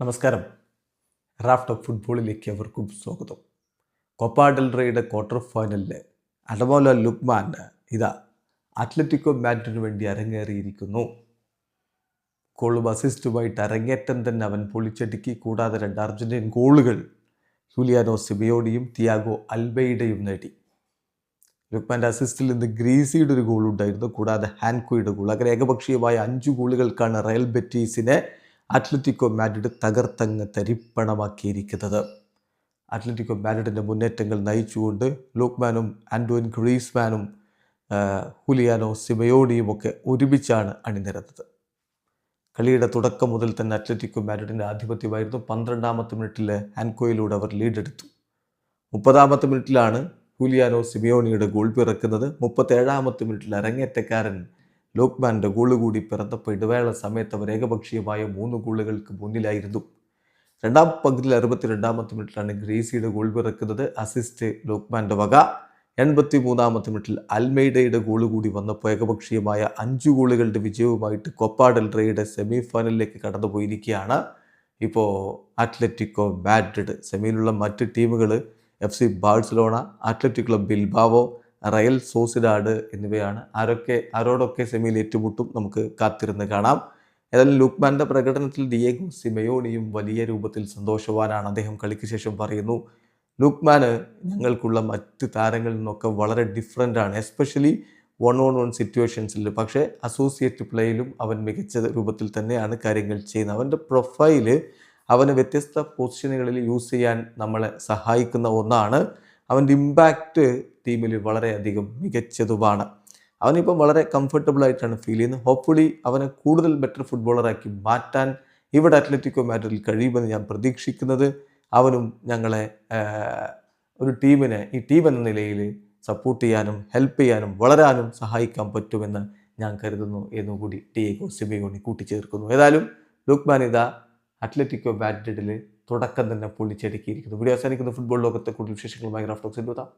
നമസ്കാരം. Raft of ഫുട്ബോളിലേക്ക് അവർക്കും സ്വാഗതം. കൊപ്പ ഡെൽറയുടെ ക്വാർട്ടർ ഫൈനലിൽ അഡമോല ലുക്മാൻ ഇതാ അത്ലറ്റിക്കോ മാറ്റിനു വേണ്ടി അരങ്ങേറിയിരിക്കുന്നു. ഗോളും അസിസ്റ്റുമായിട്ട് അരങ്ങേറ്റം തന്നെ അവൻ പൊളിച്ചടുക്കി. കൂടാതെ രണ്ട് അർജന്റീൻ ഗോളുകൾ ഹുലിയാനോ സിബിയോഡിയും തിയാഗോ അൽബയുടെയും നേടി. ലുക്മാന്റെ അസിസ്റ്റിൽ നിന്ന് ഗ്രീസിയുടെ ഒരു ഗോൾ ഉണ്ടായിരുന്നു കൂടാതെ ഹാൻകോയുടെ ഗോൾ. അങ്ങനെ ഏകപക്ഷീയമായ അഞ്ച് ഗോളുകൾക്കാണ് റയൽ ബെറ്റീസിനെ അത്ലറ്റിക്കോ മാഡ്രിഡ് തകർത്തങ്ങ് തരിപ്പണമാക്കിയിരിക്കുന്നത്. അത്ലറ്റിക്കോ മാഡ്രിഡിന്റെ മുന്നേറ്റങ്ങൾ നയിച്ചുകൊണ്ട് ലോക്മാനും ആൻഡോൻ ഗ്രീസ്മാനും ഹുലിയാനോ സിമയോണിയും ഒക്കെ ഒരുമിച്ചാണ് അണിനിരന്നത്. കളിയുടെ തുടക്കം മുതൽ തന്നെ അത്ലറ്റിക്കോ മാഡ്രിഡിന്റെ ആധിപത്യമായിരുന്നു. പന്ത്രണ്ടാമത്തെ മിനിറ്റിൽ ആൻകോയിലൂടെ അവർ ലീഡെടുത്തു. മുപ്പതാമത്തെ മിനിറ്റിലാണ് ഹുലിയാനോ സിമിയോണിയുടെ ഗോൾ പിറക്കുന്നത്. മുപ്പത്തേഴാമത്തെ മിനിറ്റിൽ അരങ്ങേറ്റക്കാരൻ ലോക്മാന്റെ ഗോൾ കൂടി പിറന്നപ്പോൾ ഇടവേള സമയത്ത് അവർ ഏകപക്ഷീയമായ മൂന്ന് ഗോളുകൾക്ക് മുന്നിലായിരുന്നു. രണ്ടാം പകുതിയിൽ അറുപത്തിരണ്ടാമത്തെ മിനിറ്റിലാണ് ഗ്രേസിയുടെ ഗോൾ പിറക്കുന്നത്. അസിസ്റ്റ് ലോക്മാന്റെ വക. എൺപത്തി മൂന്നാമത്തെ മിനിറ്റിൽ അൽമൈഡയുടെ ഗോൾ കൂടി വന്നപ്പോൾ ഏകപക്ഷീയമായ അഞ്ച് ഗോളുകളുടെ വിജയവുമായിട്ട് കൊപ്പ ഡെൽ റേയുടെ സെമി ഫൈനലിലേക്ക് കടന്നു പോയിരിക്കുകയാണ് ഇപ്പോൾ അത്ലറ്റിക്കോ മാഡ്രിഡ്. സെമിയിലുള്ള മറ്റ് ടീമുകൾ F C Barcelona Athletic Club Bilbao Real Sociedad എന്നിവയാണ്. ആരൊക്കെ ആരോടൊക്കെ സെമിയിൽ ഏറ്റുമുട്ടും നമുക്ക് കാത്തിരുന്ന് കാണാം. ഏതായാലും ലുക്മാന്റെ പ്രകടനത്തിൽ ഡിയേഗോ സിമയോണിയും വലിയ രൂപത്തിൽ സന്തോഷവാനാണ് അദ്ദേഹം കളിക്ക് ശേഷം പറയുന്നു. ലുക്മാന് ഞങ്ങൾക്കുള്ള മറ്റ് താരങ്ങളിൽ നിന്നൊക്കെ വളരെ ഡിഫറെന്റ് ആണ്. എസ്പെഷ്യലി വൺ ഓൺ വൺ സിറ്റുവേഷൻസിൽ പക്ഷേ അസോസിയേറ്റ് പ്ലേയിലും അവൻ മികച്ച രൂപത്തിൽ തന്നെയാണ് കാര്യങ്ങൾ ചെയ്യുന്നത്. അവന്റെ പ്രൊഫൈൽ അവന് വ്യത്യസ്ത പൊസിഷനുകളിൽ യൂസ് ചെയ്യാൻ നമ്മളെ സഹായിക്കുന്ന ഒന്നാണ്. അവന്റെ ഇമ്പാക്റ്റ് ടീമിൽ വളരെയധികം മികച്ചതുമാണ്. അവനിപ്പം വളരെ കംഫർട്ടബിൾ ആയിട്ടാണ് ഫീൽ ചെയ്യുന്നത്. ഹോപ്പ്ഫുള്ളി അവനെ കൂടുതൽ ബെറ്റർ ഫുട്ബോളറാക്കി മാറ്റാൻ ഇവിടെ അത്ലറ്റിക്കോ മാഡ്രിഡിൽ കഴിയുമെന്ന് ഞാൻ പ്രതീക്ഷിക്കുന്നത്. അവനും ഞങ്ങളെ ഒരു ടീമിനെ ഈ ടീം എന്ന നിലയിൽ സപ്പോർട്ട് ചെയ്യാനും ഹെൽപ്പ് ചെയ്യാനും വളരാനും സഹായിക്കാൻ പറ്റുമെന്ന് ഞാൻ കരുതുന്നു എന്നുകൂടി ടി എ സിമിയോണി കൂട്ടിച്ചേർക്കുന്നു. ഏതായാലും ലുക്മാനിത അത്ലറ്റിക്കോ മാഡ്രിഡിൽ തുടക്കം തന്നെ പൊളിച്ചടുക്കിയിരിക്കുന്നു വീഡിയോ അവസാനിക്കുന്ന. ഫുട്ബോൾ ലോകത്തെ കൂടുതൽ വിശേഷങ്ങളുമായി റാഫ്റ്റോക്സ് എഴുതാം